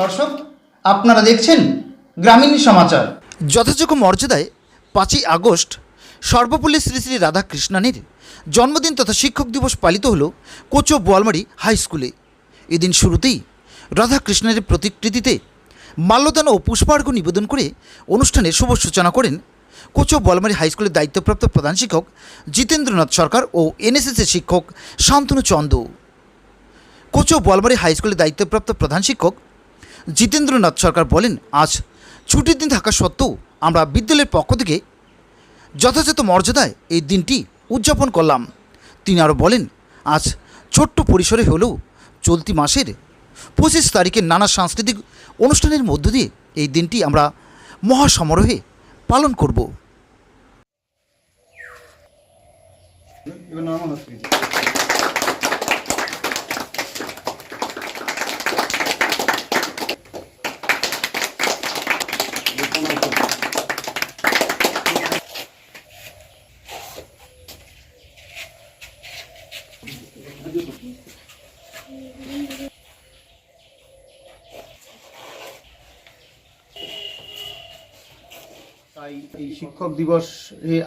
দর্শক, আপনারা দেখছেন গ্রামীণ সমাচার। যথাযোগ্য মর্যাদায় পাঁচই আগস্ট সর্বপল্লী শ্রী শ্রী রাধাকৃষ্ণানের জন্মদিন তথা শিক্ষক দিবস পালিত হল কোচো বোয়ালমারি হাই স্কুলে। এদিন শুরুতেই রাধাকৃষ্ণের প্রতিকৃতিতে মাল্যদান ও পুষ্পার্ঘ্য নিবেদন করে অনুষ্ঠানের শুভ সূচনা করেন কোচো বলমারি হাই স্কুলের দায়িত্বপ্রাপ্ত প্রধান শিক্ষক জিতেন্দ্রনাথ সরকার ও এনএসএসের শিক্ষক শান্তনু চন্দ। কোচো বোয়ালমারি হাই স্কুলের দায়িত্বপ্রাপ্ত প্রধান শিক্ষক জিতেন্দ্রনাথ সরকার বলেন, আজ ছুটির দিন থাকা সত্ত্বেও আমরা বিদ্যালয়ের পক্ষ থেকে যথাযথ মর্যাদায় এই দিনটি উদযাপন করলাম। তিনি আরও বলেন, আজ ছোট্ট পরিসরে হলেও চলতি মাসের পঁচিশ তারিখের নানা সাংস্কৃতিক অনুষ্ঠানের মধ্য দিয়ে এই দিনটি আমরা মহাসমারোহে পালন করব। তাই এই শিক্ষক দিবস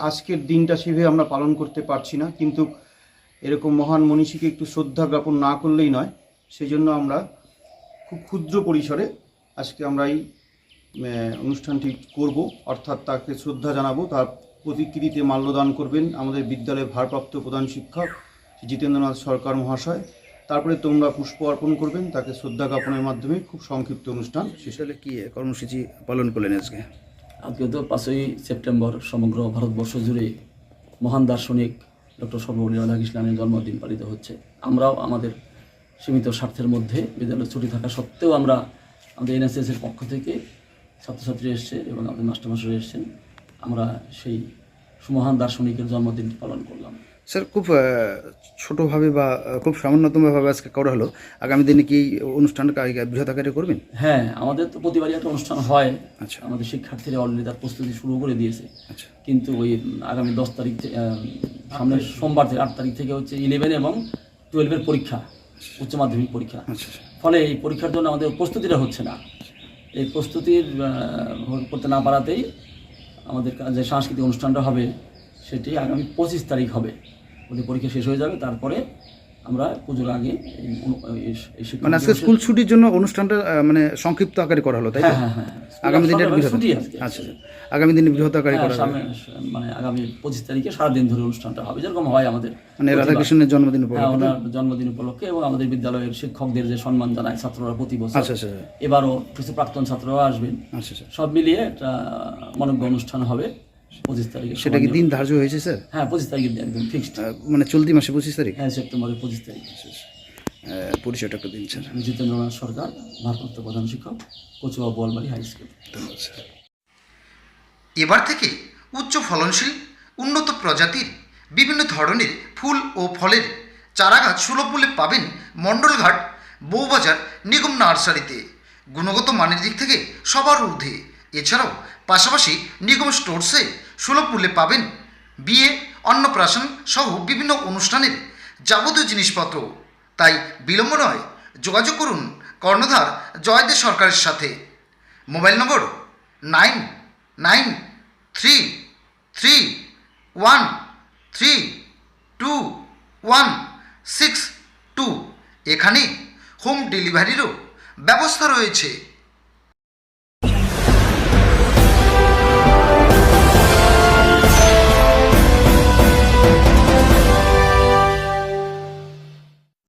আজকের দিনটা সেভাবে আমরা পালন করতে পারছি না। কিন্তু এরকম মহান মনীষীকে একটু শ্রদ্ধা জ্ঞাপন না করলেই নয়। সেই জন্য আমরা খুব ক্ষুদ্র পরিসরে আজকে আমরা এই অনুষ্ঠানটি করব। অর্থাৎ তাকে শ্রদ্ধা জানাব। তার প্রতিকৃতিতে মাল্যদান করবেন আমাদের বিদ্যালয়ের ভারপ্রাপ্ত প্রধান শিক্ষক জিতেন্দ্রনাথ সরকার মহাশয়। তারপরে তোমরা পুষ্প অর্পণ করবেন। তাকে শ্রদ্ধা জ্ঞাপনের মাধ্যমে খুব সংক্ষিপ্ত অনুষ্ঠান। শেষ আসলে কি কর্মসূচি পালন করলেন আজকে? আজকে তো পাঁচই সেপ্টেম্বর সমগ্র ভারতবর্ষ জুড়ে মহান দার্শনিক ডক্টর সর্বপল্লী রাধাকৃষ্ণের জন্মদিন পালিত হচ্ছে। আমরাও আমাদের সীমিত স্বার্থের মধ্যে বিদ্যালয় ছুটি থাকা সত্ত্বেও আমরা আমাদের এনএসএসের পক্ষ থেকে ছাত্রছাত্রী এসছে এবং আমাদের মাস্টারমাস্টার এসছেন। আমরা সেই সুমহান দার্শনিকের জন্মদিন পালন করলাম। স্যার খুব ছোটোভাবে বা খুব সামান্যতমভাবে আজকে করা হলো। আগামী দিনে কি এই অনুষ্ঠানটা বৃহৎ আকারে করবেন? হ্যাঁ আমাদের তো প্রতিবারই একটা অনুষ্ঠান হয়। আচ্ছা। আমাদের শিক্ষার্থীরা অলরেডি তার প্রস্তুতি শুরু করে দিয়েছে। আচ্ছা। কিন্তু ওই আগামী দশ তারিখ সামনের সোমবার থেকে আট তারিখ থেকে হচ্ছে ইলেভেন এবং টুয়েলভের পরীক্ষা উচ্চ মাধ্যমিক পরীক্ষা। আচ্ছা আচ্ছা। ফলে এই পরীক্ষার জন্য আমাদের প্রস্তুতিটা হচ্ছে না। এই প্রস্তুতির করতে না পারাতেই আমাদের যে সাংস্কৃতিক অনুষ্ঠানটা হবে সেটি আগামী পঁচিশ তারিখ হবে। ওদের পরীক্ষা শেষ হয়ে যাবে তারপরে আমরা পুজোর আগে মানে আজকে স্কুল ছুটির জন্য অনুষ্ঠানটা মানে সংক্ষিপ্ত আকারে করা হলো তাই হ্যাঁ হ্যাঁ হ্যাঁ আগামী দিনের বৃহৎ আচ্ছা আচ্ছা। আগামী দিনে বৃহৎ আকারে হ্যাঁ, করা হবে মানে আগামী পঁচিশ তারিখে সারাদিন ধরে অনুষ্ঠানটা হবে যেরকম হয় আমাদের মানে রাধাকৃষ্ণের জন্মদিন হ্যাঁ উপলক্ষে ওনার জন্মদিন উপলক্ষে এবং আমাদের বিদ্যালয়ের শিক্ষকদের যে সম্মান জানায় ছাত্ররা প্রতি বছর আচ্ছা আচ্ছা এবারও কিছু প্রাক্তন ছাত্ররা আসবেন। আচ্ছা আচ্ছা। সব মিলিয়ে একটা মনজ্ঞ অনুষ্ঠান হবে। পঁচিশ তারিখে সেটা কি দিন ধার্য হয়েছে স্যার? হ্যাঁ পঁচিশ তারিখের দিন একদম ফিক্সড মানে চলতি মাসে পঁচিশ তারিখ? হ্যাঁ সেপ্টেম্বরের পঁচিশ তারিখ। আহ, পরিচয়টা একটু দিন স্যার। জিতেন্দ্রনাথ সরকার ভারপ্রাপ্ত প্রধান শিক্ষক কচুয়া বোয়ালবাড়ি হাই স্কুল। ধন্যবাদ স্যার। এবার থেকে উচ্চ ফলনশীল উন্নত প্রজাতির বিভিন্ন ধরনের ফুল ও ফলের চারাগাছ সুলভ মূল্যে পাবেন মণ্ডলঘাট বউবাজার নিগম নার্সারিতে। গুণগত মানের দিক থেকে সবার ঊর্ধ্বে। এছাড়াও পাশাপাশি নিগম স্টোরসে সুলভ মূল্যে পাবেন বিয়ে, অন্নপ্রাশন সহ বিভিন্ন অনুষ্ঠানের যাবতীয় জিনিসপত্র। তাই বিলম্ব নয়, যোগাযোগ করুন কর্ণধার জয়দেব সরকারের সাথে। Mobile number nine nine three three one three two one six two. এখানে হোম ডেলিভারিরও ব্যবস্থা রয়েছে।